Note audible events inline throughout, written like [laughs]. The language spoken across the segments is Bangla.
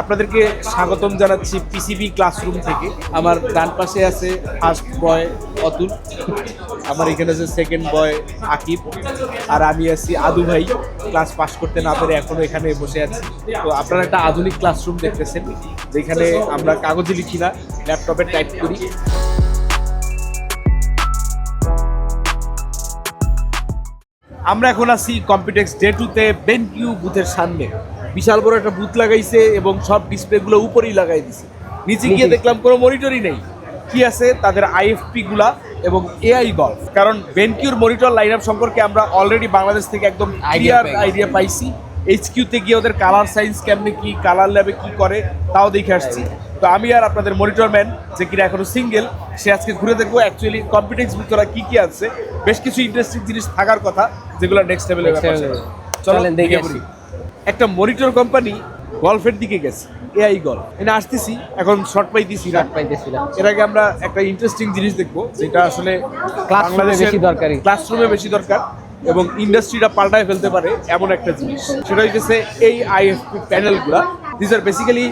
আপনাদেরকে স্বাগতম জানাচ্ছি পিসিবি ক্লাসরুম থেকে। আমার ডান পাশে আছে ফার্স্ট বয় অতুল, আমার এখানে আছে সেকেন্ড বয় আকিব, আর আমি আছি আদু ভাই ক্লাস পাস করতে না পেরে এখনও এখানে বসে আছি। তো আপনারা একটা আধুনিক ক্লাসরুম দেখতেছেন, যেখানে আমরা কাগজে লিখি না ল্যাপটপে টাইপ করি। আমরা এখন আছি কম্পিউটেক্স ডে টুতে বেনকিউ বুথের সামনে। বিশাল বড় একটা বুথ লাগাইছে এবং সব ডিসপ্লেগুলো উপরেই লাগাই দিছে। নিচে গিয়ে দেখলাম কোনো মনিটরই নেই। কি আছে? তাদের আইএফপি গুলা এবং এআই গল্ফ কারণ বেনকিউর মনিটর লাইন আপ সম্পর্কে আমরা অলরেডি বাংলাদেশ থেকে একদম ক্লিয়ার আইডিয়া পাইছি। এইচকিউতে গিয়ে ওদের কালার সাইন্স কেমনে কি কালার ল্যাবে কি করে তাও দেখে আসছি। তো আমি আর আপনাদের মনিটর ম্যান যে কিনা এখনও সিঙ্গেল সে আজকে ঘুরে দেখব অ্যাকচুয়ালি কম্পিউটেন্স ভিতরে কি কি আছে বেশ কিছু ইন্টারেস্টিং জিনিস থাকার কথা যেগুলো নেক্সট। চলো চলেন দেখে দেখে পড়ি। একটা মনিটর কোম্পানি গল্ফের দিকে গেছে এআই গল্ফ। এনে আসতেছি এখন শর্ট পাইতেছি না। রাত পাইতেছিলাম এর আগে আমরা একটা ইন্টারেস্টিং জিনিস দেখব যেটা আসলে Classroom-এ বেশি দরকারি। ক্লাসরুমে বেশি দরকার এবং ইন্ডাস্ট্রিটা পাল্টায় ফেলতে পারে এমন একটা জিনিস। সেটা হইতেছে এই IFP প্যানেলগুলা this are basically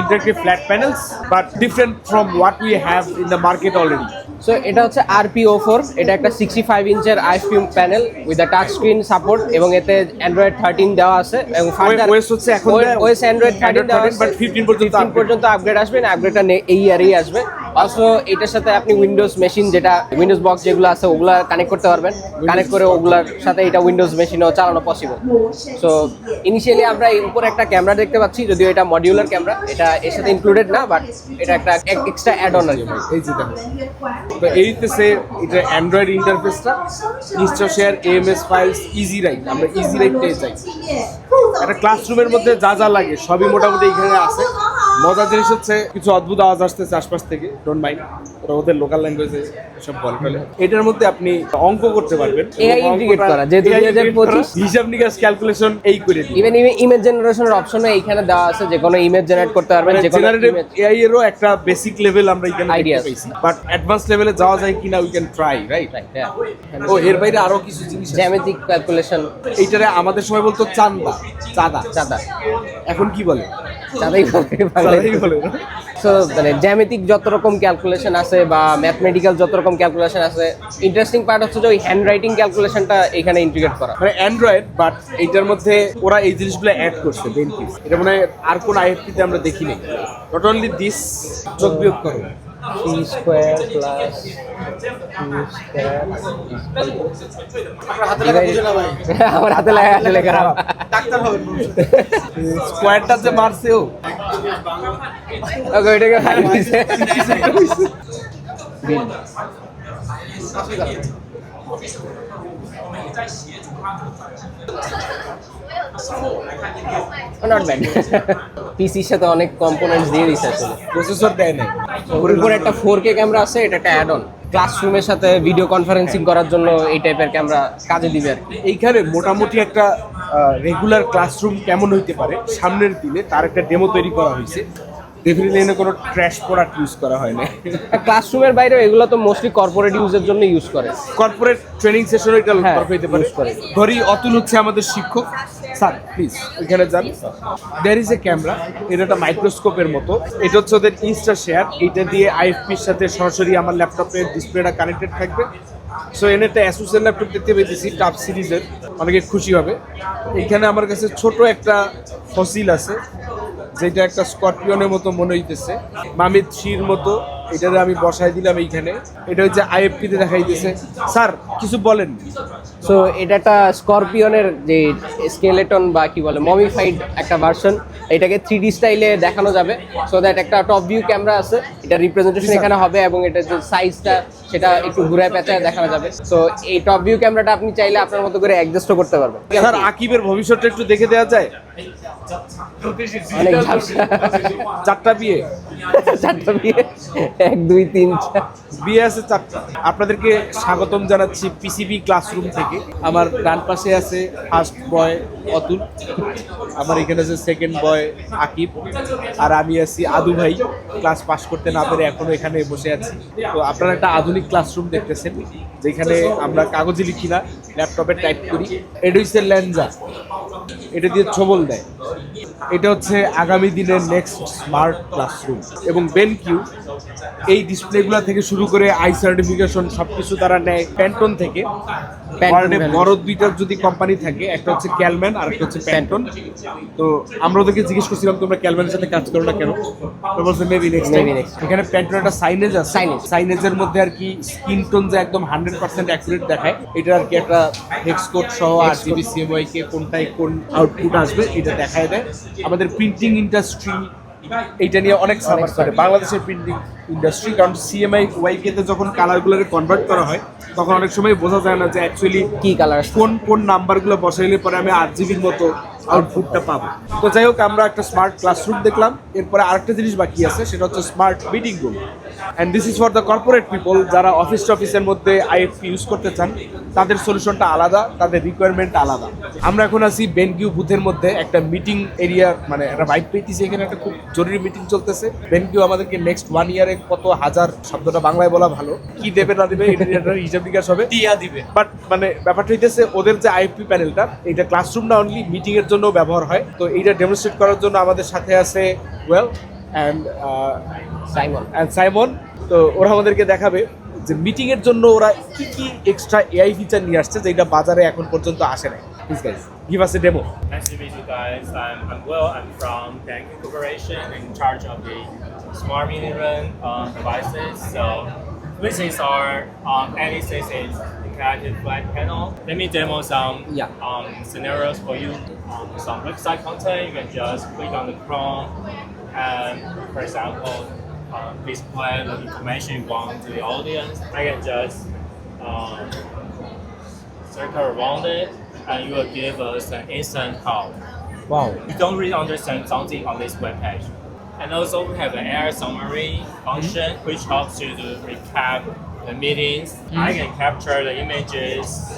interactive flat panels but different from what we have in the market already so এটা হচ্ছে আরপিও ফোর এটা একটা sixty five ইঞ্চের IFP panel with touch screen support এবং এতে অ্যান্ড্রয়েড থার্টিন দেওয়া আছে এবং ওয়েস হচ্ছে এখন অ্যান্ড্রয়েড থার্টিন দেওয়া আছে পর্যন্ত 15 upgrade। পর্যন্ত আপগ্রেড আসবে না আপগ্রেডটা এই ইয়ারেই আসবে অলসো এটার সাথে আপনি উইন্ডোজ মেশিন যেটা উইন্ডোজ বক্স যেগুলো আছে, ওগুলা কানেক্ট করতে পারবেন। কানেক্ট করে ওগুলার সাথে এটা উইন্ডোজ মেশিনও চালানো পসিবল সো ইনিশিয়ালি আমরা এই উপরে একটা ক্যামেরা দেখতে পাচ্ছি, যদিও এটা মডিউলার ক্যামেরা এটা এর সাথে ইনক্লুডেড না বাট এটা একটা এক্সট্রা অ্যাড অন কি। এই যে দেখো। তো এইতেছে এটা Android ইন্টারফেসটা install share AMS files easy right আমরা ইজি রাইট পেয়ে যাই। একটা ক্লাসরুমের মধ্যে যা যা লাগে, সবই মোটামুটি এখানে আছে। মজার জিনিস হচ্ছে কিছু অদ্ভুত আওয়াজ আসতেছে আশপাশ থেকে ডোন্ট মাইন্ড ওরা ওদের লোকাল ল্যাঙ্গুয়েজে সব বলে। ফেলে এটার মধ্যে আপনি অঙ্ক করতে পারবেন। AI integrate করা, যেহেতু 2025 হিসাব নিকাশ ক্যালকুলেশন এই করে দিই ইভেন ইমেজ জেনারেশনের অপশনও এইখানে দেওয়া আছে যে কোনো ইমেজ জেনারেট করতে পারবেন যে কোনো এআই এরও একটা বেসিক লেভেল আমরা এখানে আছে। পাইছি বাট অ্যাডভান্স লেভেলে যাওয়া যায় কিনা উই ক্যান ট্রাই রাইট ও এর বাইরে আরও কিছু জিনিস। জ্যামিতিক ক্যালকুলেশন এইটারে আমাদের সময় বলতো চান্দা চাঁদা। চাঁদা। এখন কি বলে? চাঁদাই বলে? সো মানে জ্যামিতিক যত রকম ক্যালকুলেশন আছে বা ম্যাথমেটিক্যাল যত রকম ক্যালকুলেশন আছে ইন্টারেস্টিং পার্ট হচ্ছে যে ওই হ্যান্ড রাইটিং ক্যালকুলেশনটা এখানে ইন্টিগ্রেট করা। মানে অ্যান্ড্রয়েড বাট এইটার মধ্যে ওরা এই জিনিসগুলো অ্যাড করছে বেনফিস এটা মানে আর কোন আইএফপিতে আমরা দেখিনি। নট অনলি দিস যোগ বিয়োগ করো। সি স্কোয়ার প্লাস আমার হাতে লাগা আছে লেখা স্কোয়ারটা যে মারছে ও ওইটাকে নট ব্যাড পিসির সাথে অনেক কম্পোনেন্টস দিয়ে আসলে। প্রসেসর দেয় নাই। উপরে একটা ফোর কে ক্যামেরা আছে, এটা একটা অ্যাড অন ক্লাসরুমের সাথে ভিডিও কনফারেন্সিং করার জন্য এই টাইপের ক্যামেরা কাজে দিবে আর কি। এইখানে মোটামুটি একটা রেগুলার ক্লাসরুম কেমন হইতে পারে? সামনের দিনে তার একটা ডেমো তৈরি করা হয়েছে। ডেফিনেটলি এনে কোনো ট্র্যাশ প্রোডাক্ট ইউজ করা হয় না ক্লাসরুমের বাইরে এগুলো তো মোস্টলি কর্পোরেট ইউজের জন্য ইউজ করে। কর্পোরেট ট্রেনিং সেশন এটা হ্যাঁ, দরকার হইতে পারে। ধরি অতুল হচ্ছে আমাদের শিক্ষক। স্যার প্লিজ ওইখানে যান। দেয়ার ইজ এ ক্যামেরা এটা একটা মাইক্রোস্কোপের মতো। এটা হচ্ছে ওদের ইনস্টা শেয়ার এটা দিয়ে আইএফপির সাথে সরাসরি আমার ল্যাপটপের ডিসপ্লেটা কানেক্টেড থাকবে। সো এনে একটা অ্যাসুসের ল্যাপটপ দেখতে পেয়েছি টাপ সিরিজের অনেকে খুশি হবে। এইখানে আমার কাছে ছোট একটা ফসিল আছে, যেটা একটা স্করপিয়নের মতো মনে হইতেছে। মামিদ থ্রির মতো এটাতে আমি বসাই দিলাম এইখানে। এটা হচ্ছে আইএফপিতে দেখাইতেছে। স্যার, কিছু বলেন। সো এটা একটা স্করপিয়নের যে স্কেলেটন বা কি বলে মমিফাইড একটা ভার্সন এটাকে থ্রি ডি স্টাইলে দেখানো যাবে। সো দ্যাট একটা টপ ভিউ ক্যামেরা আছে এটা রিপ্রেজেন্টেশন এখানে হবে এবং এটা যে সাইজটা সেটা একটু ঘুরায় পেঁচায় দেখানো যাবে। সো এই টপ ভিউ ক্যামেরাটা আপনি চাইলে আপনার মতো করে অ্যাডজাস্টও করতে পারবেন। স্যার আকিবের ভবিষ্যৎটা একটু দেখে দেওয়া যায়? অনেক ঝাপসা। চারটা বিয়ে? চারটা বিয়ে। এক দুই তিন বিয়ে আছে চারটা। আপনাদেরকে স্বাগতম জানাচ্ছি পিসিবি ক্লাসরুম থেকে। আমার ডান পাশে আছে ফার্স্ট বয় অতুল। আমার এখানে আছে সেকেন্ড বয় আকিব। আর আমি আছি আদু ভাই। ক্লাস পাস করতে না পেরে এখনও এখানে বসে আছি। তো আপনারা একটা আধুনিক ক্লাসরুম দেখতেছেন যেখানে আমরা কাগজে লিখি না ল্যাপটপে টাইপ করি। হচ্ছে ল্যাঞ্জা। এটা দিয়ে ছবল দেয়। এটা হচ্ছে আগামী দিনের নেক্সট স্মার্ট ক্লাসরুম এবং বেনকিউ এই ডিসপ্লেগুলো থেকে শুরু করে আই সার্টিফিকেশন সবকিছু তারা নেয় প্যান্টন থেকে। ওয়ার্ল্ডে বড় দুইটার যদি কোম্পানি থাকে একটা হচ্ছে ক্যালম্যান আর একটা হচ্ছে প্যান্টন তো আমরা ওদেরকে জিজ্ঞেস করছিলাম তোমরা ক্যালম্যানের সাথে কাজ করো না কেন? তো বলছে মেবি নেক্সট এখানে প্যান্টন একটা সাইনেজ আছে। Signage। সাইনেজের মধ্যে আর কি স্কিন টোন যে একদম হান্ড্রেড পার্সেন্ট অ্যাকুরেট দেখায় এটা আর কি একটা হেক্স কোড সহ আর জিবি কে কোনটায় কোন আউটপুট আসবে এটা দেখায় দেয়। আমাদের প্রিন্টিং ইন্ডাস্ট্রি এইটা নিয়ে অনেক সাফার করে। বাংলাদেশের প্রিন্টিং ইন্ডাস্ট্রি কারণ সিএমআই ওয়াইকে তে যখন কালারগুলোকে কনভার্ট করা হয় তখন অনেক সময় বোঝা যায় না যে অ্যাকচুয়ালি কি কালার কোন কোন নাম্বারগুলো বসাইলে পরে আমি আট জিবির মতো আউটপুটটা পাবো। তো যাই হোক আমরা একটা স্মার্ট ক্লাসরুম দেখলাম। এরপরে আরেকটা জিনিস বাকি আছে সেটা হচ্ছে smart meeting room and this is for the corporate people যারা অফিস টফিসের মধ্যে আইএফপি ইউজ করতে চান তাদের সলিউশনটা আলাদা তাদের রিকোয়ারমেন্ট আলাদা। আমরা এখন আছি বেনকিউ বুথের মধ্যে একটা মিটিং এরিয়া মানে একটা ভাইব পেয়েছি এখানে একটা খুব জরুরি মিটিং চলতেছে। বেনকিউ আমাদেরকে নেক্সট ওয়ান ইয়ারে কত হাজার শব্দটা বাংলায় বলা ভালো। কি দেবে না দেবে হিসাব নিকাশ হবে। দিয়া দিবে। বাট মানে ব্যাপারটা হইতেছে ওদের যে আইপি প্যানেলটা এটা ক্লাসরুমটা অনলি মিটিং এর জন্য ব্যবহার হয়। তো এইটা ডেমনস্ট্রেট করার জন্য আমাদের সাথে আছে well and Simon and Simon তো ওরা আমাদেরকে দেখাবে যে মিটিং এর জন্য ওরা কি কি এক্সট্রা এআই ফিচার নিয়ে আসছে যেটা বাজারে এখন পর্যন্ত আসে নাই please guys give us a demo Nice to meet you guys. I'm, I'm Will. I'm from Banking Corporation in charge of the smart meeting room uh, devices. So this is our um, NE6 is interactive flat panel. Let me demo some Yeah. um, scenarios for you. Um, some website content, you can just click on the Chrome and for example, um, uh, display the information you want to the audience, I can just um, circle around it and you will give us an instant help. Wow. You don't really understand something on this webpage. And also we have an AI summary function mm-hmm. which helps you to recap the meetings. Mm-hmm. I can capture the images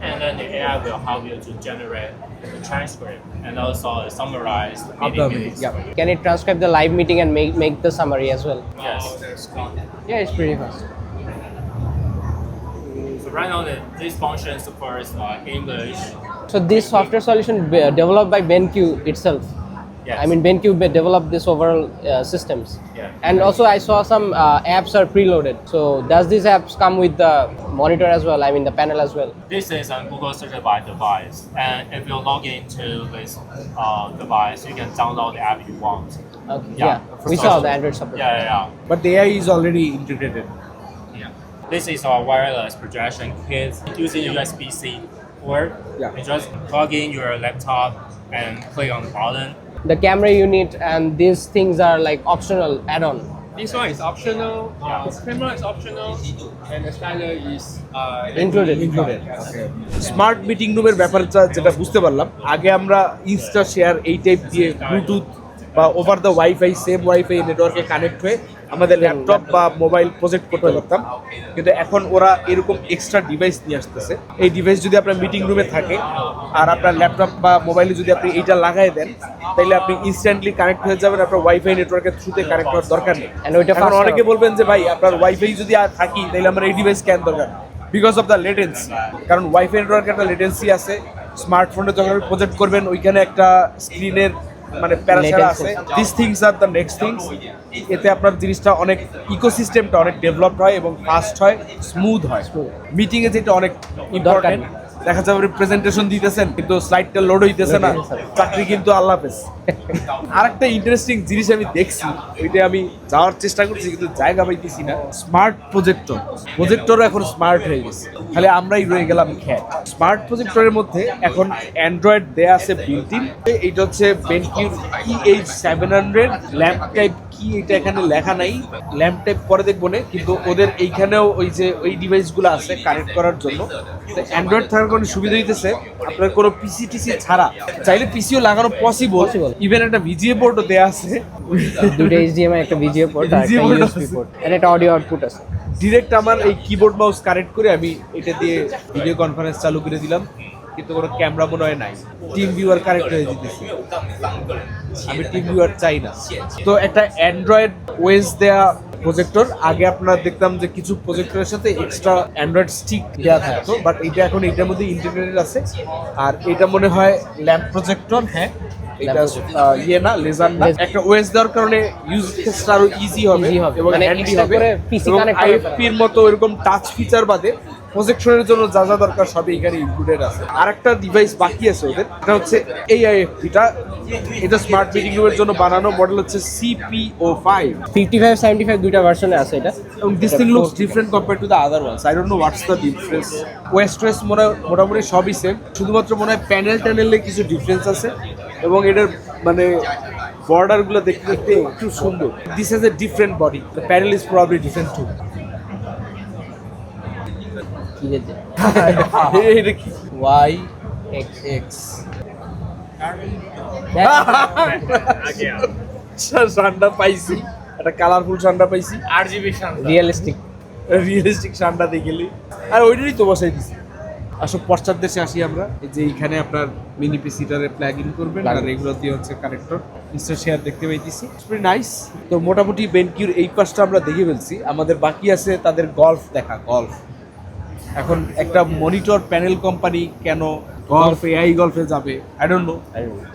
and then the AI will help you to generate the transcript and also summarize the meeting the minutes. yeah. Can it transcribe the live meeting and make make the summary as well? Yes. Yeah, it's pretty fast. So right now the, this function supports uh, English. So this software solution be- developed by BenQ itself. Yes. I mean, BenQ developed this overall uh, systems. Yeah. And also, I saw some uh, apps are preloaded. So, does these apps come with the monitor as well? I mean, the panel as well? This is a Google certified device, and if you log into this uh, device, you can download the app you want. Okay. Yeah. yeah. We saw the Android support. Yeah, yeah, yeah. But the AI is already integrated. Yeah. This is our wireless projection kit using USB-C port. Yeah. You just plug in your laptop and click on the button The camera unit and these things are like optional add-on. This one is optional. Yeah. Uh, camera is optional, and the styler is uh, Included. Included smart meeting রুমের ব্যাপারটা যেটা বুঝতে পারলাম আগে আমরা ইনস্টা শেয়ার এই টাইপ দিয়ে ব্লুটুথ বা over the wifi same wifi নেটওয়ার্কে কানেক্ট হয়ে আমাদের ল্যাপটপ বা মোবাইল প্রজেক্ট করতে পারতাম। কিন্তু এখন ওরা এরকম এক্সট্রা ডিভাইস নিয়ে আসতেছে। এই ডিভাইস যদি আপনার মিটিং রুমে থাকে আর আপনার ল্যাপটপ বা মোবাইলে যদি আপনি এইটা লাগাই দেন তাহলে আপনি ইনস্ট্যান্টলি কানেক্ট হয়ে যাবেন আপনার ওয়াইফাই নেটওয়ার্কের থ্রুতে কানেক্ট হওয়ার দরকার নেই। এখন অনেকে বলবেন যে ভাই আপনার ওয়াইফাই যদি আর থাকি তাহলে আমার এই ডিভাইস কেন দরকার বিকজ অফ দ্য লেটেন্সি কারণ ওয়াইফাই নেটওয়ার্ক একটা লেটেন্সি আছে। স্মার্টফোনে যখন আপনি প্রজেক্ট করবেন ওইখানে একটা স্ক্রিনের মানে প্যারাসারা আছে। This things are the next things এতে আপনার জিনিসটা অনেক ইকোসিস্টেমটা অনেক ডেভেলপড হয় এবং ফাস্ট হয় স্মুথ হয়। মিটিংয়ে যেটা অনেক ইম্পর্টেন্ট দেখা যাবে প্রেজেন্টেশন দিতেছেন, কিন্তু স্লাইডটা লোড হইতেছে না। চাকরি কিন্তু আল্লাহ হাফেজ। আরেকটা ইন্টারেস্টিং জিনিস আমি দেখছি, ওইটা আমি যাওয়ার চেষ্টা করছি কিন্তু জায়গা পাইতেছি না। স্মার্ট প্রজেক্টর প্রজেক্টরও এখন স্মার্ট হয়ে গেছে। খালি আমরাই রয়ে গেলাম খ্যাট স্মার্ট প্রজেক্টরের মধ্যে এখন অ্যান্ড্রয়েড দেয়া আছে বিল্ট ইন এইটা হচ্ছে বেনকিউর E H seven hundred lamp type কি এটা এখানে লেখা নাই। ল্যাম্প টাইপ পরে দেখব না কিন্তু ওদের এইখানেও ওই যে ওই ডিভাইসগুলো আছে কানেক্ট করার জন্য। তো অ্যান্ড্রয়েড থাকার কারণে সুবিধা হইতেছে আপনার কোনো পিসি টিসি ছাড়া। চাইলে পিসিও লাগানো পসিবল ইভেন একটা ভিজিএ বোর্ডও দেওয়া আছে। দুটো HDMI একটা VGA port আর একটা port and একটা audio output আছে। ডিরেক্ট আমার এই কিবোর্ড মাউস কানেক্ট করে আমি এটা দিয়ে ভিডিও কনফারেন্স চালু করে দিলাম। কিন্তু কোনো ক্যামেরা মনে হয় নাই। টিম ভিউয়ার কানেক্ট হয়ে যেতেছে। আমি টিম ভিউয়ার চাই না। তো একটা অ্যান্ড্রয়েড ওয়েস দেয়া প্রজেক্টর আগে আপনারা দেখতাম যে কিছু প্রজেক্টরের সাথে এক্সট্রা অ্যান্ড্রয়েড স্টিক দেওয়া থাকতো বাট এটা এখন এটার মধ্যে ইন্টিগ্রেটেড আছে। আর এটা মনে হয় ল্যাম্প প্রজেক্টর হ্যাঁ এটা ইয়ে না লেজার না। একটা ওয়েস দেওয়ার কারণে ইউজ আরও ইজি হবে। এবং মানে হ্যান্ডি হবে এর মতো এরকম টাচ ফিচার বাদে প্রজেকশনের জন্য যা যা দরকার সবই এখানে ইনক্লুডেড আছে। আর একটা ডিভাইস বাকি আছে ওদের এটা হচ্ছে এই আইএফপিটা এটা স্মার্ট মিটিং রুমের জন্য বানানো মডেল হচ্ছে CPO five fifty five seventy five দুইটা ভার্সনে আছে এটা। এবং this thing looks different compare to the other ones I don't know what's the difference west west মনে হয় মোটামুটি সবই সেম শুধুমাত্র মনে হয় প্যানেল ট্যানেলে কিছু ডিফারেন্স আছে। এবং এটার মানে বর্ডারগুলো দেখতে দেখতে একটু সুন্দর। This has a different body the panel is probably different to কি যেতে ওয়াই এক্স এক্স সান্ডা পাইছি। একটা কালারফুল সান্ডা পাইছি। RGB শান্ত রিয়েলিস্টিক রিয়েলিস্টিক সান্ডা দিয়ে গেলি। আর ওইটারই তো বসাই দিছি। আসলে পশ্চাৎ দেশে আসি আমরা। এই যে এইখানে আপনার মিনি পিসিটারে প্লাগ ইন করবেন আর এগুলো দিয়ে হচ্ছে কানেক্টর মিস্টার শেয়ার দেখতে পাইতেছি। নাইস তো মোটামুটি বেনকিউর এই পাশটা আমরা দেখে ফেলছি। আমাদের বাকি আছে তাদের গল্ফ দেখা গল্ফ এখন একটা মনিটর প্যানেল কোম্পানি কেন গল্ফ এআই গল্ফে যাবে? I don't know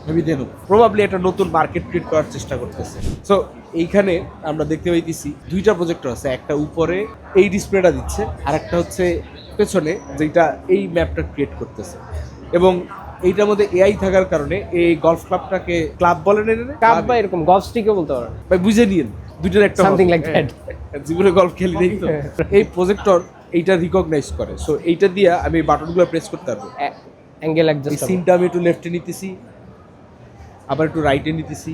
maybe then probably একটা নতুন মার্কেট ক্রিয়েট করার চেষ্টা করতেছে। সো এইখানে আমরা দেখতে পাইতেছি দুইটা প্রজেক্টর আছে একটা উপরে এই ডিসপ্লেটা দিচ্ছে আর একটা হচ্ছে পেছনে যেটা এই ম্যাপটা ক্রিয়েট করতেছে। এবং এইটার মধ্যে এআই থাকার কারণে এই গলফ ক্লাবটাকে ক্লাব বলেন কাপ বা এরকম গলফ স্টিকও বলতে পারো। ভাই বুঝে নিন দুইটার একটা like that. হ্যাঁ, জীবনে গলফ খেলি নেই তো। এই প্রজেক্টর এইটা রিকগনাইজ করে। সো এইটা দিয়ে আমি বাটনগুলো প্রেস করতে পারব। অ্যাঙ্গেল অ্যাডজাস্ট সিনটা আমি একটু লেফটে নিতেছি আবার একটু রাইটে নিতেছি।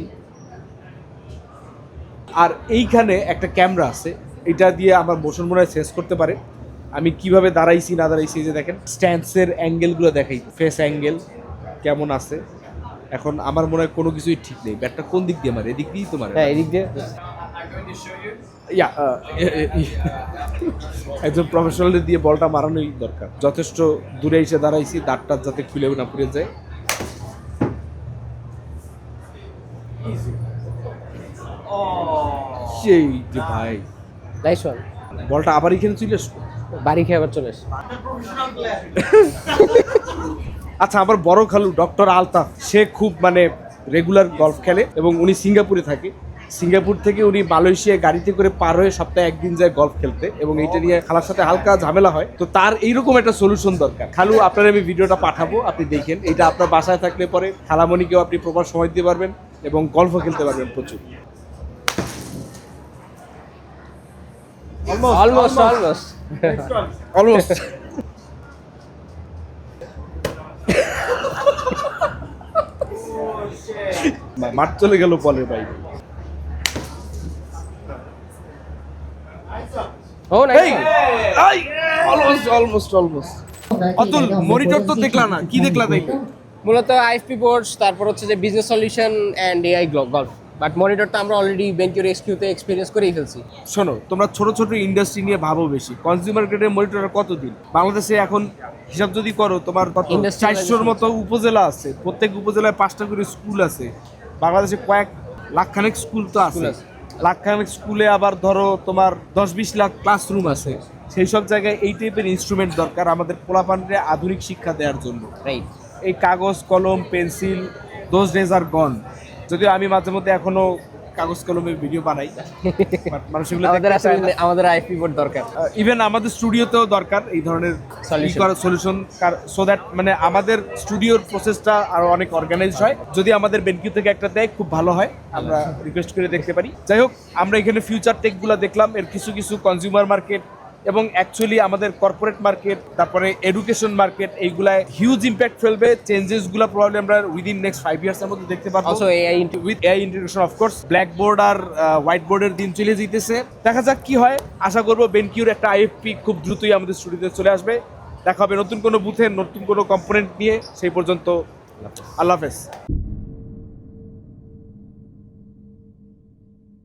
আর এইখানে একটা ক্যামেরা আছে এটা দিয়ে আমার মোশন মনে হয় সেন্স করতে পারে। আমি কীভাবে দাঁড়াইছি না দাঁড়াইছি যে দেখেন স্ট্যান্সের অ্যাঙ্গেলগুলো দেখাই ফেস অ্যাঙ্গেল কেমন আছে। এখন আমার মনে হয় কোনো কিছুই ঠিক নেই। ব্যাটটা কোন দিক দিয়ে মারে? এদিক দিয়েই তো মারে। হ্যাঁ এদিক দিয়ে। ইয়া [laughs] একজন প্রফেশনাল দিয়ে বলটা মারানোই দরকার। যথেষ্ট দূরে এসে দাঁড়াইছি দাঁতটা যাতে খুলে না পুড়ে যায়। সেই যে ভাই। নাইস ওয়ান বলটা আবার এখানে চলে আসলো? বাড়ি খেয়ে আবার চলে এসে [laughs] আচ্ছা আমার বড় খালু ডক্টর আলতাফ সে খুব মানে রেগুলার গলফ খেলে এবং উনি সিঙ্গাপুরে থাকে। সিঙ্গাপুর থেকে উনি মালয়েশিয়ায় গাড়িতে করে পার হয়ে সপ্তাহে একদিন যায় গলফ খেলতে এবং এইটা নিয়ে খালার সাথে হালকা ঝামেলা হয়। তো তার এইরকম একটা সলিউশন দরকার। খালু আপনার আমি ভিডিওটা পাঠাবো আপনি দেখেন। এটা আপনার বাসায় থাকলে পরে খালামণিকেও আপনি প্রপার সময় দিতে পারবেন এবং গল্ফও খেলতে পারবেন প্রচুর। অলমোস্ট অলমোস্ট অলমোস্ট মাঠ চলে গেল বলের বাইরে ও এই almost almost almost Atul monitor তো দেখলা না কি দেখলা দেখলে মূলত আইএফপি বোর্ডস তারপর হচ্ছে যে business solution and AI golf but মনিটরটা আমরা অলরেডি বেঞ্চুর এক্সকিউতে এক্সপিরিয়েন্স করেই ফেলছি। শোনো তোমরা ছোট ছোট ইন্ডাস্ট্রি নিয়ে ভাবো বেশি। কনজিউমার গ্রেডের মনিটর কতদিন? বাংলাদেশে এখন হিসাব যদি করো তোমার কত? চারশোর মতো উপজেলা আছে। প্রত্যেক উপজেলায় পাঁচটা করে স্কুল আছে। বাংলাদেশে কয়েক লাখখানেক স্কুল তো আছে। লাখখানেক স্কুলে আবার ধরো তোমার দশ বিশ লাখ ক্লাসরুম আছে। সেই সব জায়গায় এই টাইপের ইনস্ট্রুমেন্ট দরকার আমাদের পোলাপানরে আধুনিক শিক্ষা দেওয়ার জন্য। রাইট এই কাগজ কলম pencil those days are gone যদিও আমি মাঝে মধ্যে এখনও কাগজ কলমে ভিডিও বানাই। মানুষগুলো আমাদের আসলে আমাদের আইপি বোর্ড দরকার। ইভেন আমাদের স্টুডিওতেও দরকার এই ধরনের সলিউশন সলিউশন সো দ্যাট মানে আমাদের স্টুডিওর প্রসেসটা আরও অনেক অর্গানাইজ হয়। যদি আমাদের বেনকিউ থেকে একটা দেয় খুব ভালো হয়। আমরা রিকোয়েস্ট করে দেখতে পারি। যাই হোক আমরা এখানে ফিউচার টেকগুলো দেখলাম। এর কিছু কিছু কনজিউমার মার্কেট এবং অ্যাকচুয়ালি আমাদের কর্পোরেট মার্কেট তারপরে এডুকেশন মার্কেট এইগুলায় হিউজ ইম্প্যাক্ট ফেলবে। চেঞ্জেস চেঞ্জেসগুলো প্রবলেম আমরা উইদিন নেক্সট ফাইভ ইয়ার্সের মধ্যে দেখতে পারব। Also AI with AI integration of course black board R white বোর্ডের দিন চলে যেতেছে দেখা যাক কি হয়। আশা করব বেনকিউর একটা আইএফপি খুব দ্রুতই আমাদের স্টুডিওতে চলে আসবে। দেখা হবে নতুন কোনো বুথে নতুন কোনো কম্পোনেন্ট নিয়ে। সেই পর্যন্ত আল্লাহ হাফেজ।